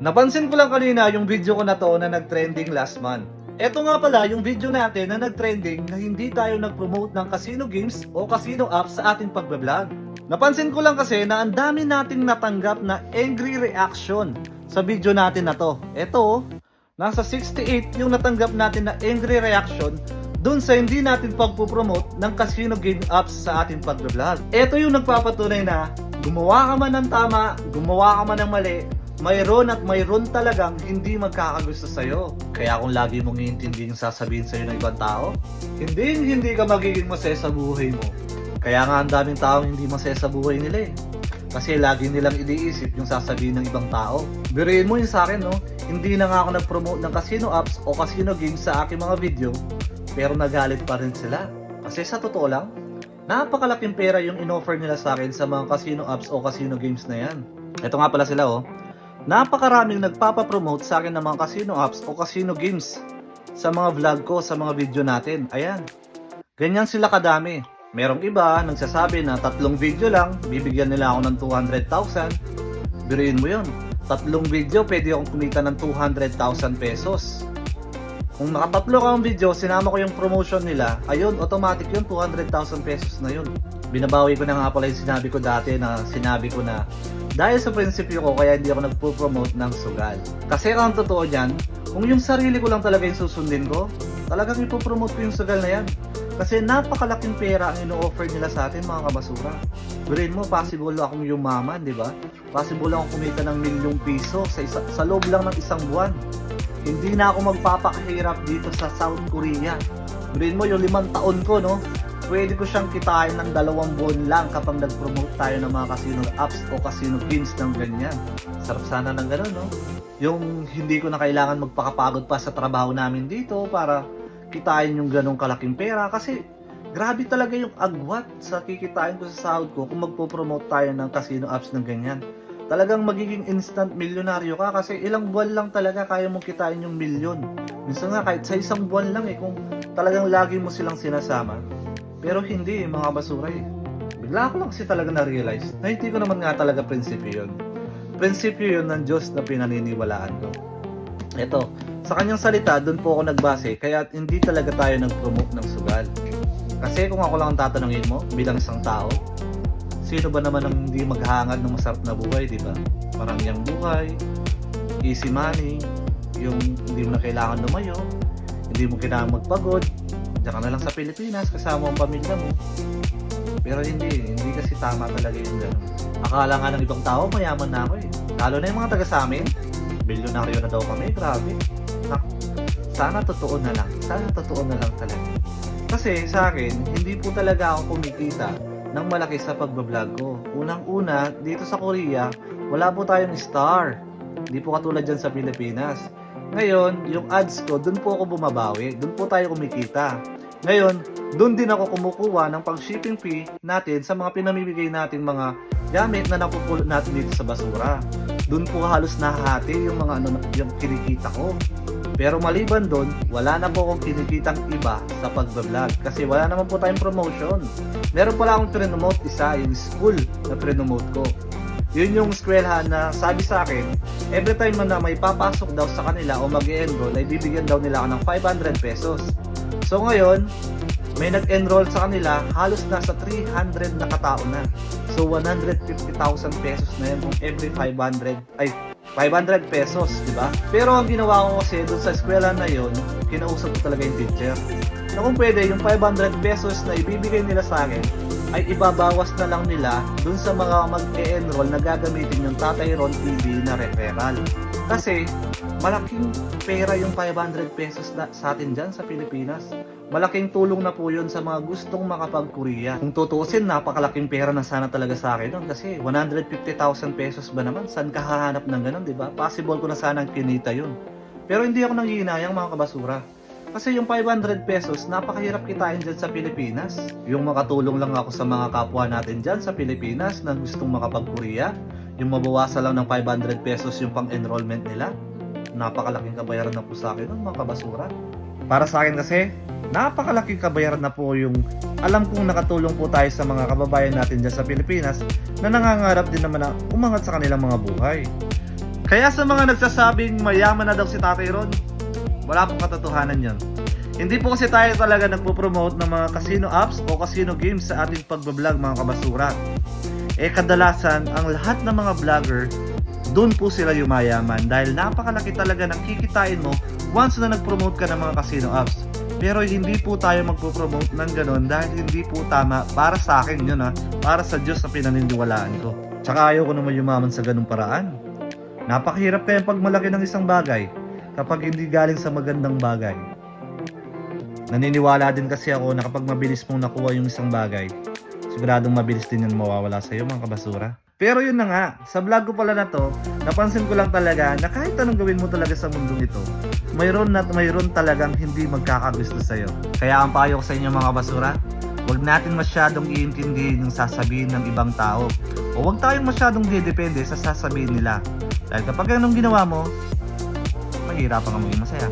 Napansin ko lang kanina yung video ko na to na nag-trending last month. Ito nga pala yung video natin na nag-trending na hindi tayo nag-promote ng casino games o casino apps sa ating pagbablog. Napansin ko lang kasi na ang dami nating natanggap na angry reaction sa video natin na to. Ito, nasa 68 yung natanggap natin na angry reaction dun sa hindi natin pagpupromote ng casino game apps sa ating pagbablog. Ito yung nagpapatunay na gumawa ka man ng tama, gumawa ka man ng mali, mayroon at mayroon talagang hindi magkakagusto sa'yo. Kaya kung lagi mong iintindi yung sasabihin sa'yo ng ibang tao, hindi hindi ka magiging masaya sa buhay mo. Kaya nga ang daming taong hindi masaya sa buhay nila eh. Kasi lagi nilang iniisip yung sasabihin ng ibang tao. Biruin mo yun sa akin, no? Hindi na nga ako nag-promote ng casino apps o casino games sa aking mga video, pero nagalit pa rin sila. Kasi sa totoo lang, napakalaking pera yung inoffer nila sa akin sa mga casino apps o casino games na yan. Ito nga pala sila, oh. Napakaraming nagpapapromote sa akin ng mga casino apps o casino games sa mga vlog ko, sa mga video natin. Ayan. Ganyan sila kadami. Merong iba nagsasabi na tatlong video lang, bibigyan nila ako ng 200,000. Biruin mo yun. Tatlong video, pwede akong kumita ng 200,000 pesos. Kung nakatatlo kang video, sinama ko yung promotion nila, ayun, automatic yun, 200,000 pesos na yun. Binabawi ko na nga pala yung sinabi ko dati na sinabi ko na dahil sa prinsipyo ko, kaya hindi ako nagpo-promote ng sugal. Kasi ang totoo dyan, kung yung sarili ko lang talaga yung susundin ko, talagang ipopromote ko yung sugal na yan. Kasi napakalaking pera ang ino-offer nila sa atin mga kabasura. Brain mo, possible akong yumaman, di ba? Possible akong kumita ng milyong piso sa, isa, sa loob lang ng isang buwan. Hindi na ako magpapakahirap dito sa South Korea. Brain mo, yung limang taon ko, no? Pwede ko siyang kitain ng dalawang buwan lang kapag nag-promote tayo ng mga casino apps o casino games ng ganyan. Sarap sana ng gano'n, no? Yung hindi ko na kailangan magpakapagod pa sa trabaho namin dito para kitain yung ganong kalaking pera kasi grabe talaga yung agwat sa kikitain ko sa sahod ko kung magpo-promote tayo ng casino apps ng ganyan. Talagang magiging instant milyonaryo ka kasi ilang buwan lang talaga kaya mong kitain yung milyon. Minsan nga kahit sa isang buwan lang eh kung talagang lagi mo silang sinasama. Pero hindi mga basura eh. Bigla ko lang kasi talaga na-realize na hindi ko naman nga talaga prinsipyo yun. Prinsipyo yun ng Diyos na pinaniniwalaan ko. Eto, sa kanyang salita, doon po ako nagbase, kaya hindi talaga tayo nag-promote ng sugal. Kasi kung ako lang ang tatanungin mo, bilang isang tao, sino ba naman ang hindi maghangad ng masarap na buhay, di ba? Marangyang buhay, easy money, yung hindi mo na kailangan lumayo, hindi mo kailangan magpagod, diyan ka na lang sa Pilipinas kasama ang pamilya mo. Pero hindi, hindi kasi tama talaga yung gano'n. Akala nga ng ibang tao, mayaman na ako eh. Lalo na yung mga taga sa amin, bilyonaryo na daw kami, grabe. Sana totoo na lang. Sana totoo na lang talaga. Kasi sa akin, hindi po talaga ako kumikita ng malaki sa pagbablog ko. Unang-una, dito sa Korea, wala po tayong star. Hindi po katulad dyan sa Pilipinas. Ngayon, yung ads ko, dun po ako bumabawi. Dun po tayo kumikita. Ngayon, dun din ako kumukuha ng pang-shipping fee natin sa mga pinamimigay nating mga gamit na napupulot natin dito sa basura. Dun po halos nahahati yung mga ano, yung kinikita ko. Pero maliban doon, wala na po akong kinikitang iba sa pagbablog kasi wala naman po tayong promotion. Meron pala akong trinomote isa, yung school na trinomote ko. Yun yung eskwelahan na sabi sa akin, every time na may papasok daw sa kanila o mag enroll ay bibigyan daw nila ako ng 500 pesos. So ngayon, may nag-enroll sa kanila, halos nasa 300 na katao na. So 150,000 pesos na yun every 500, ay 500 pesos, di ba? Pero ang ginawa ko kasi doon sa eskwela na yon, kinausap ko talaga yung teacher. Na kung pwede, yung 500 pesos na ibibigay nila sa akin, ay ibabawas na lang nila dun sa mga mag-e-enroll na gagamitin yung Tatay Ron TV na referral. Kasi malaking pera yung 500 pesos na, sa atin dyan sa Pilipinas. Malaking tulong na po yun sa mga gustong makapag-Korea. Kung tutuusin, napakalaking pera na sana talaga sa akin nun. Kasi 150,000 pesos ba naman? Saan ka hahanap ng ganun, di ba? Possible ko na sanang kinita yun. Pero hindi ako nangihinayang mga kabasura. Kasi yung 500 pesos, napakahirap kitain dyan sa Pilipinas. Yung makatulong lang ako sa mga kapwa natin dyan sa Pilipinas na gustong makapag-Korea. Yung mabawasan lang ng 500 pesos yung pang-enrollment nila. Napakalaking kabayaran na po sa akin nun, mga kabasura. Para sa akin kasi, napakalaking kabayaran na po yung alam kong nakatulong po tayo sa mga kababayan natin dyan sa Pilipinas na nangangarap din naman na umangat sa kanilang mga buhay. Kaya sa mga nagsasabing mayaman na daw si Tatay Ron, wala pong katotohanan yon. Hindi po kasi tayo talaga nagpo-promote ng mga casino apps o casino games sa ating pagbablog mga kabasura. Eh kadalasan, ang lahat ng mga vlogger, doon po sila yumayaman dahil napakalaki talaga ng kikitain mo once na nag-promote ka ng mga casino apps. Pero hindi po tayo magpo-promote ng ganon dahil hindi po tama para sa akin yun ha, para sa Diyos na pinaniniwalaan ko. Tsaka ayaw ko naman yumaman sa ganung paraan. Napakahirap kayang pagmalaki ng isang bagay kapag hindi galing sa magandang bagay. Naniniwala din kasi ako na kapag mabilis mong nakuha yung isang bagay, siguradong mabilis din yan mawawala sa iyo mga kabasura. Pero yun na nga, sa vlog ko pala na to, napansin ko lang talaga na kahit anong gawin mo talaga sa mundong ito, mayroon at mayroon talagang hindi magkakagusto sa'yo. Kaya ang payo ko sa inyo mga basura, huwag natin masyadong iintindihin yung sasabihin ng ibang tao. O huwag tayong masyadong didepende sa sasabihin nila. Dahil kapag anong ginawa mo, mahirapan ka maging masaya.